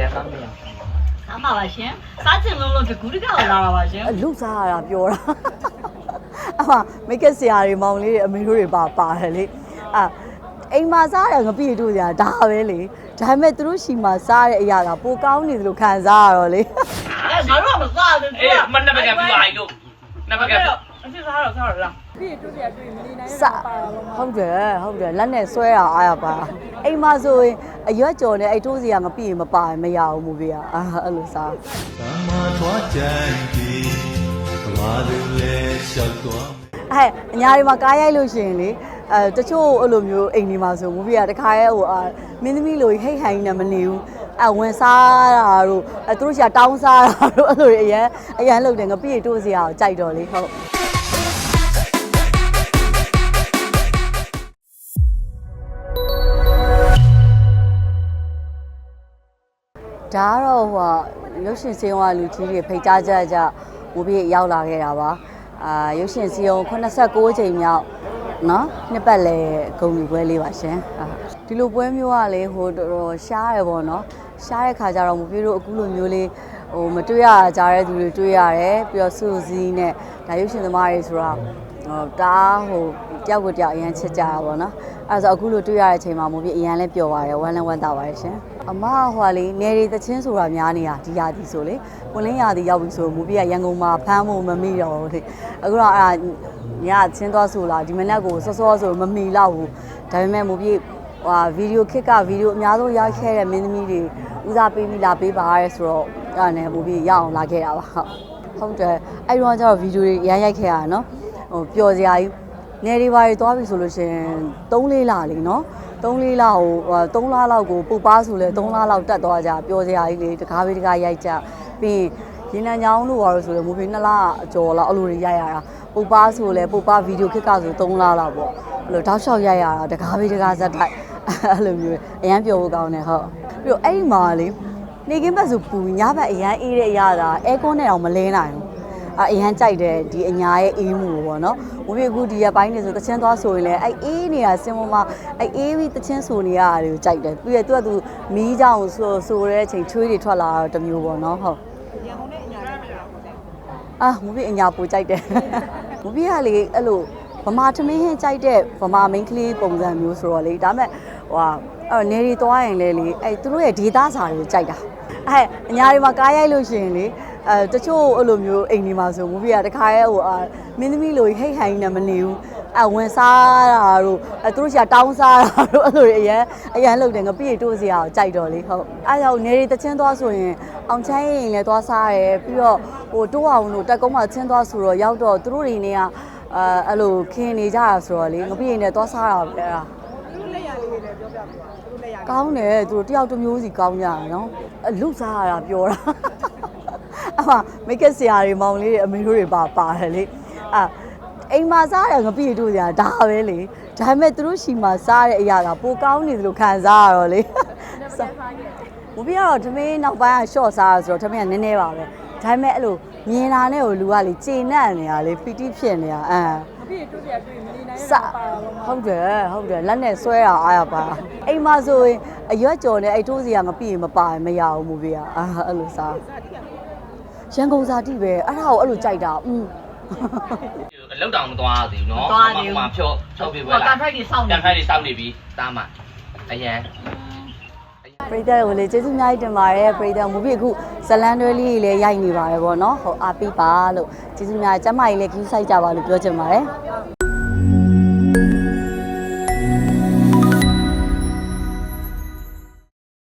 ရမ်းကောင်းနေရအမှားပါရှင်စားချင်လုံးလုံးတကူးတကောက်လာတာပါရှင်အလုစားရတာပြောတာအမမိတ်ကပ်ဆရာတွေမောင်လေးတွေအမေတို့တွေပါပါတယ်လေအာအိမ်မှာစားတယ်ငပိတို့စရာဒါပဲလေဒါပေမဲ့သူတို့ရှိမှာစားတဲ့အရာကပိုကောင်းနေသလိုခံစားရတော့လေအဲငါတို့ကမစားဘူးအေးမနဘကပြပါလို့နဘက အစ်စားတော့စားတော့လားစဟုတ်တယ်ဟုတ်တယ်လက်နဲ့ဆွဲတာအားရပါအိမ်မှာဆိုရင်အရွက်ကြော်နဲ့အဲ့ထိုးစရာငပိရင်မပါရင်မရဘူးမူပြอ่ะအဲ့လိုစားသမာထွားကြံပြီးကဘာလူလဲလျှောက်သွားအဲ့အညာတွေမှာကားရိုက်လို့ရှိရင်လေအဲတချို့အဲ့လိုမျိုးအိမ်ဒီမှာဆိုမူပြတခါရဲဟိုအာမင်းသမီးလိုဟိတ်ဟိုင်းနေမနေဘူးအဝင်စားတာတို့အဲသူတို့ရှာတောင်းစားတာတို့အဲ့လိုတွေအရန်အရန်လုပ်တယ်ငပိတိုးစရာကိုကြိုက်တော့လေဟုတ် ဒါကတော့ဟိုရုပ်ရှင်စင်းဝါလူကြီးတွေဖိတ်ကြားကြကြမူပြီးရောက်လာခဲ့တာပါအာရုပ်ရှင်စည်းရုံး89ချိန်မြောက်နော်နှစ်ပတ်လဲဂုံလူပွဲလေးပါရှင်အာဒီလိုပွဲမျိုးကလေဟိုတော်တော်ရှားရပေါ့နော်ရှားတဲ့ခါကျတော့မူပြီးတို့အခုလိုမျိုးလေးဟိုမတွေ့ရကြတဲ့သူတွေတွေ့ရတယ်ပြီးတော့စူစီးနဲ့ဒါရုပ်ရှင်သမားတွေဆိုတာဟိုတားဟိုတယောက်ကိုတယောက်အရန်ချစ်ကြတာပေါ့နော်အဲဒါဆိုအခုလိုတွေ့ရတဲ့အချိန်မှာမူပြီးအရန်လဲပျော်ပါတယ်ဝမ်းလဲဝမ်းသာပါတယ်ရှင် အမဟွာလေနေရီတချင်းဆိုတာများနေတာဒီရာသီဆိုလေဝင်လင်းရာသီရောက်ပြီဆိုမူပြရန်ကုန်မှာဖမ်းဖို့မမိတော့ဘူးလေအခုတော့အဲ့ဒါညချင်းသွားဆိုလာဒီမနက်ကိုစောစောဆိုမမီတော့ဘူးဒါပေမဲ့မူပြဟွာဗီဒီယိုခစ်ကဗီဒီယိုအများဆုံးရိုက်ခဲ့တဲ့မင်းသမီးတွေဦးစားပေးပြီးလာပေးပါရဲဆိုတော့အဲ့ဒါနဲ့မူပြရအောင်လာခဲ့တာပါဟုတ်ဟုတ်တယ်အဲ့တော့ကျတော့ဗီဒီယိုတွေရမ်းရိုက်ခဲ့ရတာနော်ဟိုပျော်စရာကြီး နေရီပါတွေသွားပြီဆိုလို့ရှိရင်3လေးလလीနော်3လေးလဟို3လလောက်ကိုပုတ်ပါဆိုလဲ3လလောက်တက်သွားကြပျော်စရာကြီးလေတကားပေးတကားရိုက်ကြပြီးရင်နံချောင်းလို့ပါလို့ဆိုလဲမူဖီ2လအကျော်လောက်အဲ့လိုတွေရိုက်ရတာပုတ်ပါဆိုလဲပုတ်ပါဗီဒီယိုခစ်ကဆို3လလောက်ပေါ့အဲ့လိုတောက်လျှောက်ရိုက်ရတာတကားပေးတကားဇက်တိုက်အဲ့လိုမျိုးအရန်ပျော်ဖို့ကောင်းတယ်ဟုတ်ပြီးတော့အဲ့ဒီမှာလေနေကင်းဘက်ဆိုပူညဘက်အရန်အေးတဲ့အရာတာအဲကွန်းနဲ့တော့မလဲနိုင်ဘူး အအရန်ကြိုက်တယ်ဒီအညာရဲ့အေးမှုကိုပေါ့နော်။ဝိအခုဒီရပိုင်းနေဆိုတချင်းသွားဆိုရင်လည်းအဲ့အေးနေတာစင်ပေါ်မှာအဲ့အေးပြီးတချင်းဆိုနေရတာတွေကိုကြိုက်တယ်။ပြီးရသူကသူမီးကြောင်ဆိုဆိုတဲ့အချိန်ချွေးတွေထွက်လာတော့တစ်မျိုးပေါ့နော်ဟုတ်။အာမူပြီးအညာပူကြိုက်တယ်။မူပြီးကလေအဲ့လိုဗမာထမင်းဟင်းကြိုက်တဲ့ဗမာမိန်းကလေးပုံစံမျိုးဆိုတော့လေဒါမဲ့ဟိုဟာအဲ့နေရီသွားရင်လေလေအဲ့သူတို့ရဲ့ဒေတာစာတွေကိုကြိုက်တာ။အဲ့အညာတွေမှာကားရိုက်လို့ရှိရင်လေ အဲတချို့အဲ့လိုမျိုးအိမ်ဒီမှာဆိုမူပြရတခါရဲဟိုအာမင်းသမီးလိုဟိတ်ဟိုင်းနေမနေဘူးအဝင်စားတာတို့အဲသူတို့ရှာတောင်းစားတာတို့အဲ့လိုတွေအရန်အရန်လုပ်တယ်ငပိတိုးစရာကိုကြိုက်တော့လေဟုတ်အဲကြောင့်နေရီတချင်းသွားဆိုရင်အောင်ချမ်းရင်လည်းသွားစားရဲပြီးတော့ဟိုတိုးအောင်တို့တက်ကုန်းမှာချင်းသွားဆိုတော့ရောက်တော့သူတို့တွေနေကအဲအဲ့လိုခင်းနေကြတာဆိုတော့လေငပိရင်လည်းသွားစားတာပဲအဲ့ဒါကောင်းတယ်သူတို့တယောက်တစ်မျိုးစီကောင်းကြတာနော်အလုစားရတာပြောတာ အမမိတ်ကပ်ဆရာတွေမောင်လေးတွေအမေတို့တွေပါပါတယ်လေအာအိမ်မှာစားတယ်ငပိတို့စရာဒါပဲလေဒါပေမဲ့သူတို့ရှိမှာစားတဲ့အရာကပိုကောင်းနေသလိုခံစားရတော့လေမပြတော့သမင်းနောက်ပိုင်းက short စားရဆိုတော့သမင်းကနည်းနည်းပါပဲဒါပေမဲ့အဲ့လိုမြင်လာတဲ့ဟိုလူကလေကျေနပ်နေတာလေပီတိဖြစ်နေတာအမ်စဟုတ်တယ်ဟုတ်တယ်လက်နဲ့ဆွဲတာအားရပါအိမ်မှာဆိုရင်အရွက်ကြော်နဲ့အဲ့ထိုးစရာငပိရင်မပါရင်မရဘူးမူပြอ่ะအဲ့လိုစား ရန်ကုန်ဇာတိပဲအဲ့ဒါကိုအဲ့လိုကြိုက်တာอืมအလောက်တောင်မသွားသေးဘူးနော်မှာဖြောဖြောပြပွဲဟောလာကန်ထိုက်ကြီးစောင့်နေကန်ဖိုက်တွေစောက်နေပြီတားမှာအရန်ပရိသတ်ကိုလေကျေးဇူးအများကြီးတင်ပါတယ်ပရိသတ်မူပြီးအခုဇလန်တွဲလေးကြီးလည်းရိုက်နေပါတယ်ဗောနော်ဟိုအားပေးပါလို့ကျေးဇူးများကျမ်းမာကြီးလည်းကြီးဆိုင်ကြပါလို့ပြောချင်ပါတယ်